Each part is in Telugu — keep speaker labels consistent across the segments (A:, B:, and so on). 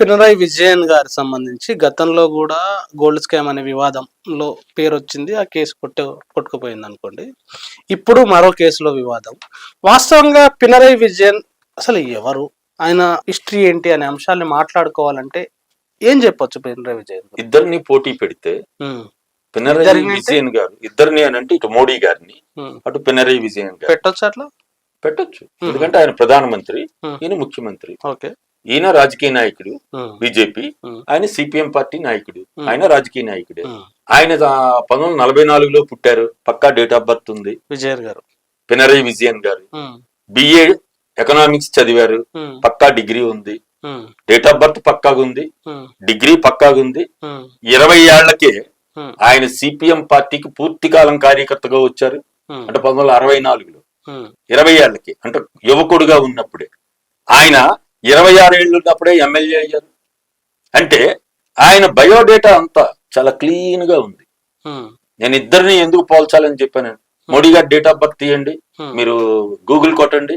A: పినరాయి విజయన్ గారి సంబంధించి గతంలో కూడా గోల్డ్ స్కామ్ అనే వివాదంలో పేరు వచ్చింది ఆ కేసు కొట్టు కొట్టుకుపోయింది అనుకోండి ఇప్పుడు మరో కేసులో వివాదం. వాస్తవంగా పినరాయి విజయన్ అసలు ఎవరు? ఆయన హిస్టరీ ఏంటి అనే అంశాన్ని మాట్లాడుకోవాలంటే ఏం చెప్పొచ్చు పినరాయి విజయన్?
B: ఇద్దరిని పోటీ పెడితే పినరయి? విజయన్ గారు ఇద్దరిని అని అంటే ఇటు మోడీ గారిని. అటు పినరయి విజయన్ గారు
A: పెట్టొచ్చు అట్లా?
B: పెట్టొచ్చు. ఎందుకంటే ఆయన ప్రధానమంత్రి. ఈయన ముఖ్యమంత్రి.
A: ఓకే.
B: ఈయన రాజకీయ నాయకుడు బీజేపీ ఆయన సిపిఎం పార్టీ నాయకుడు. ఆయన రాజకీయ నాయకుడే. ఆయన పంతొమ్మిది వందల నలభై నాలుగులో పుట్టారు పక్కా డేట్ ఆఫ్ బర్త్ ఉంది.
A: విజయన్ గారు.
B: పినరయి విజయన్ గారు. బిఏ ఎకనామిక్స్ చదివారు పక్కా డిగ్రీ ఉంది. డేట్ ఆఫ్ బర్త్ పక్కాగా ఉంది. డిగ్రీ పక్కాగా ఉంది. ఇరవై
A: ఏళ్ళకే
B: ఆయన సిపిఎం పార్టీకి పూర్తి కాలం కార్యకర్తగా వచ్చారు. అంటే పంతొమ్మిది వందల అరవై నాలుగులో. ఇరవై ఏళ్ళకి అంటే యువకుడుగా ఉన్నప్పుడే. ఆయన ఇరవై ఆరు ఏళ్ళు ఉన్నప్పుడే ఎమ్మెల్యే అయ్యారు. అంటే ఆయన బయోడేటా అంతా చాలా క్లీన్గా ఉంది. నేను ఇద్దరిని ఎందుకు పోల్చాలని చెప్పాను. మోడీ గారి డేట్ ఆఫ్ బర్త్ తీయండి. మీరు గూగుల్ కొట్టండి.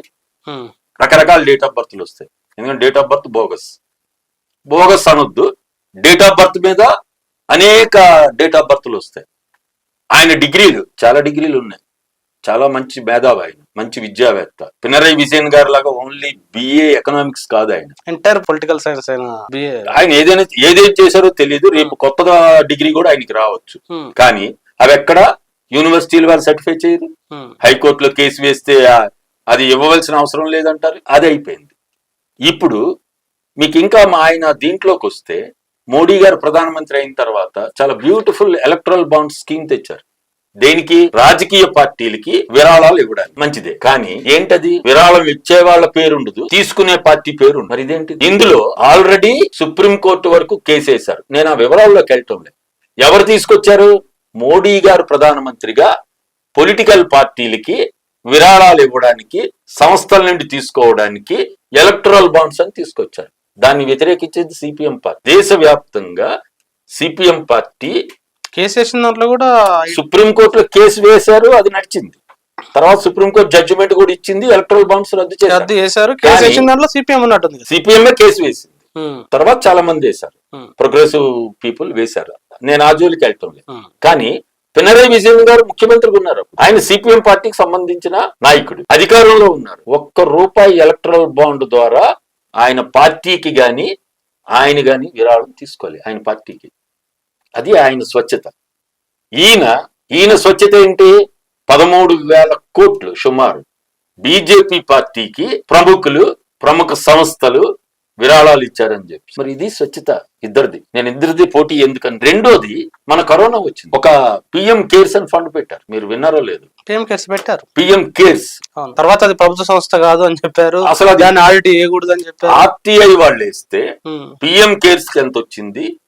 B: రకరకాల డేట్ ఆఫ్ బర్త్లు వస్తాయి. ఎందుకంటే date of birth bogus. Bogus అనొద్దు. డేట్ ఆఫ్ బర్త్ మీద అనేక డేట్ ఆఫ్ బర్త్లు వస్తాయి. ఆయన డిగ్రీలు చాలా డిగ్రీలు ఉన్నాయి. చాలా మంచి మేధావి ఆయన మంచి విద్యావేత్త. పినరై విజయన్ గారి లాగా ఓన్లీ బిఏ ఎకనామిక్స్ కాదు ఆయన.
A: ఎంటైర్ పొలిటికల్ సైన్స్
B: ఆయన ఏదైనా ఏదేం చేశారో తెలియదు రేపు కొత్తగా డిగ్రీ కూడా ఆయనకి రావచ్చు.
A: ఉమ్,
B: కానీ అవి ఎక్కడ? యూనివర్సిటీలు వారు సర్టిఫై చేయరు. హైకోర్టులో కేసు వేస్తే అది ఇవ్వవలసిన అవసరం లేదంటారు. అది అయిపోయింది. ఇప్పుడు మీకు ఇంకా మా ఆయన దీంట్లోకి వస్తే మోడీ గారు ప్రధానమంత్రి అయిన తర్వాత చాలా బ్యూటిఫుల్ ఎలక్ట్రల్ బాండ్ స్కీమ్ తెచ్చారు. దేనికి? రాజకీయ పార్టీలకి విరాళాలు ఇవ్వడానికి. మంచిదే. కానీ ఏంటది? విరాళం ఇచ్చే వాళ్ళ పేరుండదు తీసుకునే పార్టీ పేరు మరి ఇదేంటి ఇందులో ఆల్రెడీ సుప్రీం కోర్టు వరకు కేసు వేశారు నేను ఆ వివరాల్లోకి వెళ్ళటం లేదు. ఎవరు తీసుకొచ్చారు? మోడీ గారు ప్రధానమంత్రిగా పొలిటికల్ పార్టీలకి విరాళాలు ఇవ్వడానికి సంస్థల నుండి తీసుకోవడానికి ఎలక్టరల్ బాండ్స్ అని తీసుకొచ్చారు. దాన్ని వ్యతిరేకించేది సిపిఎం పార్టీ. దేశవ్యాప్తంగా సిపిఎం పార్టీ
A: కేసు వేసిన దాంట్లో కూడా
B: సుప్రీం కోర్టులో కేసు వేశారు అది నడిచింది. తర్వాత సుప్రీం కోర్టు జడ్జిమెంట్ కూడా ఇచ్చింది ఎలక్ట్రల్ బాండ్స్ రద్దు
A: రద్దు
B: చేశారు
A: కేసు వేసిన దాంట్లో సిపిఎం ఉన్నట్టుంది కదా.
B: సిపిఎంఏ కేసు వేసింది. తర్వాత చాలా మంది వేశారు. ప్రోగ్రెసివ్ పీపుల్ వేశారు. నేను ఆ జోలికి లేదు
A: ఉమ్,
B: కానీ పినరయి విజయన్ గారు ముఖ్యమంత్రిగా ఉన్నారు. ఆయన సిపిఎం పార్టీకి సంబంధించిన నాయకుడు. అధికారంలో ఉన్నారు. ఒక్క రూపాయి ఎలక్ట్రల్ బాండ్ ద్వారా ఆయన పార్టీకి గాని ఆయన గాని విరాళం తీసుకోవాలి ఆయన పార్టీకి. అది ఆయన స్వచ్ఛత. ఈయన ఈయన స్వచ్ఛత ఏంటి? పదమూడు వేల కోట్లు సుమారు. బీజేపీ పార్టీకి ప్రముఖులు ప్రముఖ సంస్థలు విరాళాలు ఇచ్చారని చెప్పి. మరి ఇది స్వచ్ఛత ఇద్దరిది. నేను ఇద్దరిది పోటీ ఎందుకని? రెండోది మన కరోనా వచ్చింది. ఒక పిఎం కేర్స్ అని ఫండ్ పెట్టారు. మీరు విన్నారో లేదు.
A: పిఎం కేసు పెట్టారు.
B: PM cares.
A: తర్వాత అది ప్రభుత్వ సంస్థ కాదు అని చెప్పారు.
B: అసలు
A: దాన్ని ఆడిట్ చేయకూడదు అని చెప్పారు.
B: ఆర్టీఐ వాళ్ళు వేస్తే పిఎం కేర్స్కి ఎంత వచ్చింది?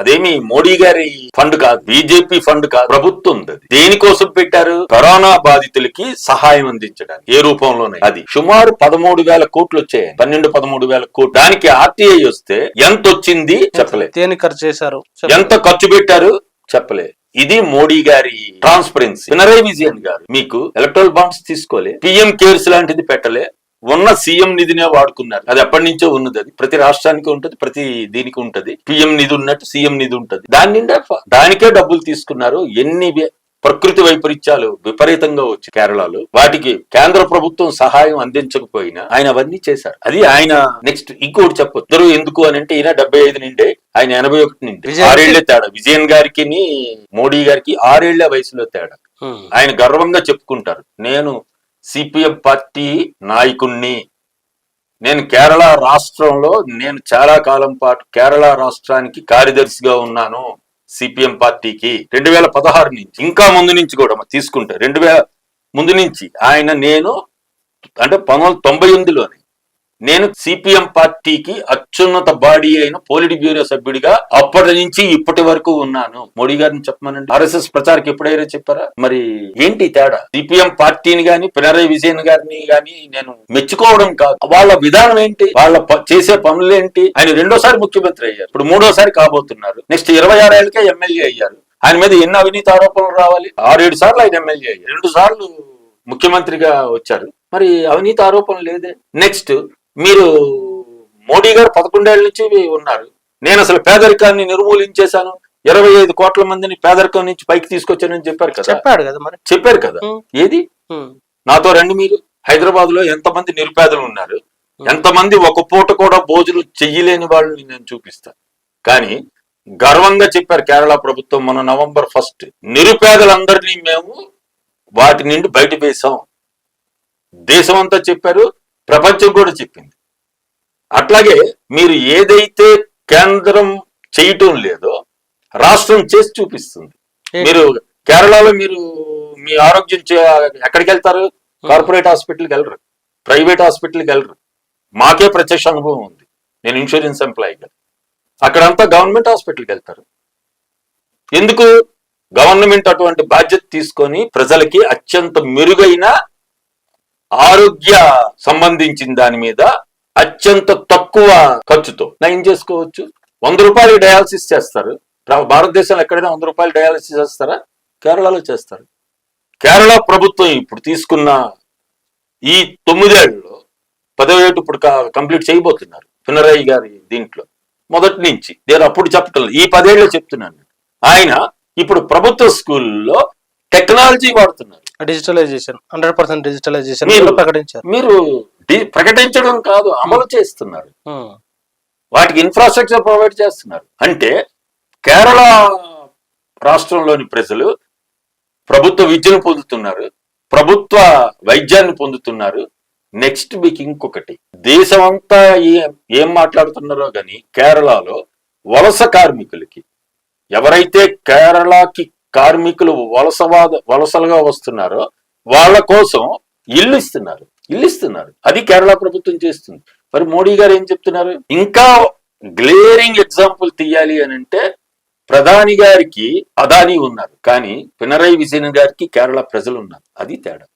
B: అదేమి మోడీ గారి ఫండ్ కాదు బీజేపీ ఫండ్ కాదు ప్రభుత్వం. దేనికోసం పెట్టారు? కరోనా బాధితులకి సహాయం అందించడానికి ఏ రూపంలోనే అది సుమారు పదమూడు వేల కోట్లు వచ్చాయి. పన్నెండు పదమూడు వేల కోట్లు. దానికి ఆర్టీఐ వస్తే ఎంత వచ్చింది? చెప్పలేదు
A: దేనికి ఖర్చు చేశారు?
B: ఎంత ఖర్చు పెట్టారు? చెప్పలే. ఇది మోడీ గారి ట్రాన్స్పరెన్సీ పినరై విజయన్ గారు మీకు ఎలక్ట్రల్ బాండ్స్ తీసుకోలే. పిఎం కేర్స్ లాంటిది పెట్టలే. ఉన్న సీఎం నిధినే వాడుకున్నారు. అది ఎప్పటి నుంచో ఉన్నది అది. ప్రతి రాష్ట్రానికి ఉంటది ప్రతి దీనికి ఉంటది. పిఎం నిధి ఉన్నట్టు సీఎం నిధి ఉంటది. దాని నిండా దానికే డబ్బులు తీసుకున్నారు. ఎన్ని ప్రకృతి వైపరీత్యాలు విపరీతంగా వచ్చి కేరళలో. వాటికి కేంద్ర ప్రభుత్వం సహాయం అందించకపోయినా ఆయన అవన్నీ చేశారు. అది ఆయన నెక్స్ట్ ఇంకోటి చెప్పొచ్చు. ఇద్దరు ఎందుకు అని అంటే ఈయన డెబ్బై ఐదు నిండే ఆయన ఎనభై ఒకటి నిండి. ఆరేళ్ళే తేడా. విజయన్ గారికి మోడీ గారికి ఆరేళ్ళ వయసులో తేడా. ఆయన గర్వంగా చెప్పుకుంటారు. నేను సిపిఎం పార్టీ నాయకుణ్ణి. నేను కేరళ రాష్ట్రంలో నేను చాలా కాలం పాటు కేరళ రాష్ట్రానికి కార్యదర్శిగా ఉన్నాను సిపిఎం పార్టీకి. రెండు వేల పదహారు నుంచి ఇంకా ముందు నుంచి కూడా తీసుకుంటే. రెండు వేల ముందు నుంచి ఆయన నేను అంటే పంతొమ్మిది వందల తొంభై ఎనిమిదిలోనే నేను సిపిఎం పార్టీకి అత్యున్నత బాడీ అయిన పోలిట్ బ్యూరో సభ్యుడిగా అప్పటి నుంచి ఇప్పటి వరకు ఉన్నాను. మోడీ గారిని చెప్పమనండి. ఆర్ఎస్ఎస్ ప్రచారకి ఎప్పుడైనా చెప్పారా? మరి ఏంటి తేడా? సిపిఎం పార్టీని గాని పినరయ్ విజయన్ గారిని గాని నేను మెచ్చుకోవడం కాదు. వాళ్ళ విధానం ఏంటి? వాళ్ళ ప- చేసే పనులు ఏంటి? ఆయన రెండోసారి ముఖ్యమంత్రి అయ్యారు. ఇప్పుడు మూడోసారి కాబోతున్నారు. నెక్స్ట్ ఇరవై ఆరేళ్ళకే ఎమ్మెల్యే అయ్యారు. ఆయన మీద ఎన్ని అవినీతి ఆరోపణలు రావాలి? ఆరేడు సార్లు ఆయన ఎమ్మెల్యే అయ్యారు. రెండు సార్లు ముఖ్యమంత్రిగా వచ్చారు. మరి అవినీతి ఆరోపణ లేదే? నెక్స్ట్ మీరు మోడీ గారు పదకొండేళ్ళ నుంచి ఉన్నారు. నేను అసలు పేదరికాన్ని నిర్మూలించేశాను. ఇరవై ఐదు కోట్ల మందిని పేదరికం నుంచి పైకి తీసుకొచ్చానని చెప్పారు కదా.
A: చెప్పాడు కదా మరి.
B: చెప్పారు కదా. ఏది? నాతో రండి మీరు. హైదరాబాద్లో ఎంతమంది నిరుపేదలు ఉన్నారు? ఎంతమంది ఒక పూట కూడా భోజనం చెయ్యలేని వాళ్ళని నేను చూపిస్తా. కానీ గర్వంగా చెప్పారు కేరళ ప్రభుత్వం మన నవంబర్ ఫస్ట్. నిరుపేదలందరినీ మేము వాటి నుండి బయట వేశాం. దేశం అంతా చెప్పారు ప్రపంచం కూడా చెప్పింది. అట్లాగే మీరు ఏదైతే కేంద్రం చేయటం లేదో రాష్ట్రం చేసి చూపిస్తుంది? మీరు కేరళలో మీరు మీ ఆరోగ్యం ఎక్కడికి వెళ్తారు? కార్పొరేట్ హాస్పిటల్కి వెళ్ళరు. ప్రైవేట్ హాస్పిటల్కి వెళ్ళరు. మాకే ప్రత్యక్ష అనుభవం ఉంది. నేను ఇన్సూరెన్స్ ఎంప్లాయీ కదా అక్కడంతా గవర్నమెంట్ హాస్పిటల్కి వెళ్తారు. ఎందుకు? గవర్నమెంట్ అటువంటి బాధ్యత తీసుకొని ప్రజలకి అత్యంత మెరుగైన ఆరోగ్య సంబంధించిన దాని మీద అత్యంత తక్కువ ఖర్చుతో. నయం చేసుకోవచ్చు? వంద రూపాయలు డయాలసిస్ చేస్తారు. భారతదేశంలో ఎక్కడైనా వంద రూపాయలు డయాలసిస్ చేస్తారా? కేరళలో చేస్తారు. కేరళ ప్రభుత్వం ఇప్పుడు తీసుకున్న ఈ తొమ్మిదేళ్ళలో పదవేటు ఇప్పుడు కంప్లీట్ చేయబోతున్నారు పినరయ్య గారి దీంట్లో. మొదటి నుంచి నేను అప్పుడు చెప్పటం ఈ పదేళ్ళు చెప్తున్నాను. ఆయన ఇప్పుడు ప్రభుత్వ స్కూల్లో టెక్నాలజీ వాడుతున్నారు.
A: డిజిటలైజేషన్ హండ్రెడ్ పర్సెంట్ డిజిటలైజేషన్ ప్రకటించారు.
B: మీరు ప్రకటించడం కాదు అమలు చేస్తున్నారు. వాటికి ఇన్ఫ్రాస్ట్రక్చర్ ప్రొవైడ్ చేస్తున్నారు. అంటే కేరళ రాష్ట్రంలోని ప్రజలు ప్రభుత్వ విద్యను పొందుతున్నారు ప్రభుత్వ వైద్యాన్ని పొందుతున్నారు. నెక్స్ట్ మీకు ఇంకొకటి. దేశమంతా ఏం ఏం మాట్లాడుతున్నారో గాని కేరళలో వలస కార్మికులకి ఎవరైతే కేరళకి కార్మికులు వలసవాద వలసలుగా వస్తున్నారో. వాళ్ళ కోసం ఇల్లు ఇస్తున్నారు. ఇల్లు ఇస్తున్నారు. అది కేరళ ప్రభుత్వం చేస్తుంది. మరి మోడీ గారు ఏం చెప్తున్నారు? ఇంకా గ్లేరింగ్ ఎగ్జాంపుల్ తీయాలి అని అంటే ప్రధాని గారికి అదానీ ఉన్నారు. కానీ పినరై విజయన్ గారికి కేరళ ప్రజలు ఉన్నారు. అది తేడా.